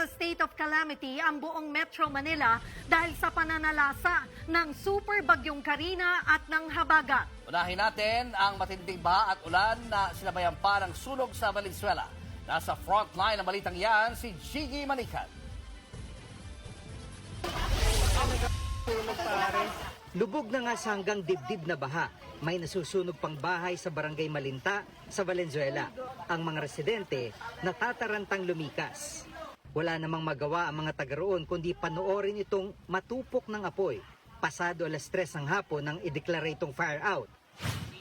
sa state of calamity ang buong Metro Manila dahil sa pananalasa ng super bagyong Karina at ng Habagat. Unahin natin ang matinding baha at ulan na sinabayan pa ng sunog sa Valenzuela. Nasa frontline ng balitang yan si Gigi Manikan. Lubog na nga sa hanggang dibdib na baha. May nasusunog pang bahay sa barangay Malinta sa Valenzuela. Ang mga residente natatarantang lumikas. Wala namang magawa ang mga taga roon kundi panoorin itong matupok ng apoy. Pasado alas 3 ng hapon nang ideklara itong fire out.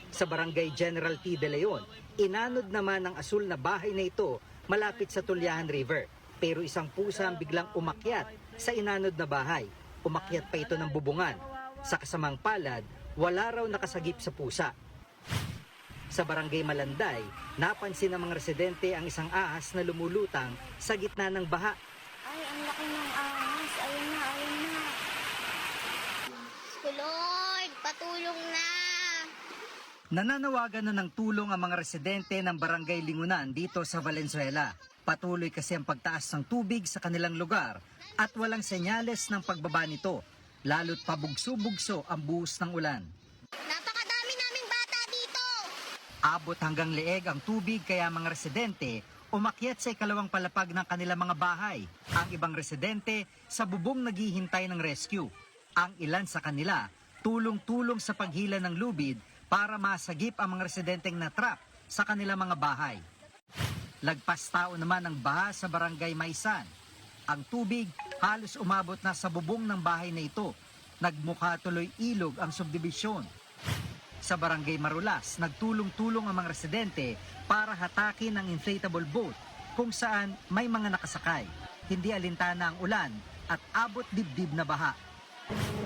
Sa barangay General T. De Leon, inanod naman ang asul na bahay na ito malapit sa Tulyahan River. Pero isang pusa ang biglang umakyat sa inanod na bahay. Umakyat pa ito ng bubungan. Sa kasamang palad, wala raw nakasagip sa pusa. Sa barangay Malanday, napansin ng mga residente ang isang ahas na lumulutang sa gitna ng baha. Ay, ang laki ng ahas. Ayun na, ayun na. Lord, patulong na. Nananawagan na ng tulong ang mga residente ng barangay Lingunan dito sa Valenzuela. Patuloy kasi ang pagtaas ng tubig sa kanilang lugar at walang senyales ng pagbaba nito, lalo't pabugso-bugso ang buhos ng ulan. Abot hanggang leeg ang tubig kaya mga residente umakyat sa ikalawang palapag ng kanilang mga bahay. Ang ibang residente sa bubong naghihintay ng rescue. Ang ilan sa kanila tulong-tulong sa paghila ng lubid para masagip ang mga residenteng natrap sa kanilang mga bahay. Lagpas tao naman ang baha sa barangay Maisan. Ang tubig halos umabot na sa bubong ng bahay na ito. Nagmukha tuloy ilog ang subdibisyon. Sa barangay Marulas, nagtulong-tulong ang mga residente para hatakin ang inflatable boat kung saan may mga nakasakay. Hindi alintana ang ulan at abot dibdib na baha.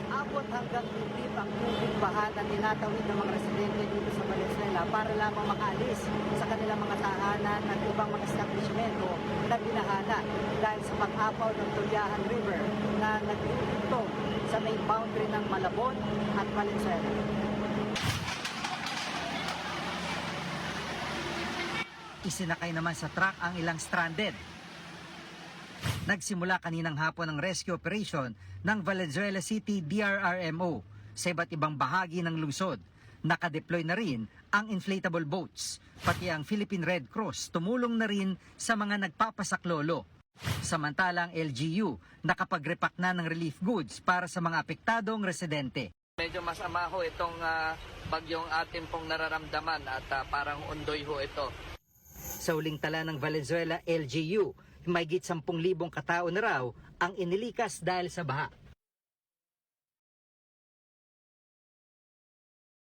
Abot hanggang dibdib ang tubig baha na tinatawid ng mga residente dito sa Valenzuela para lamang makaalis sa kanilang mga tahanan at ibang mga establishmento na binahana dahil sa pag-apaw ng Tulyahan River na naglulugtong sa main boundary ng Malabon at Valenzuela. Isinakay naman sa truck ang ilang stranded. Nagsimula kaninang hapon ang rescue operation ng Valenzuela City DRRMO sa iba't ibang bahagi ng lungsod. Nakadeploy na rin ang inflatable boats. Pati ang Philippine Red Cross tumulong na rin sa mga nagpapasaklolo. Samantalang LGU nakapag-repack na ng relief goods para sa mga apektadong residente. Medyo masama ho itong ah, bagyong ating pong nararamdaman at ah, parang undoy ho ito. Sa uling tala ng Valenzuela LGU, mahigit 10,000 katao na raw ang inilikas dahil sa baha.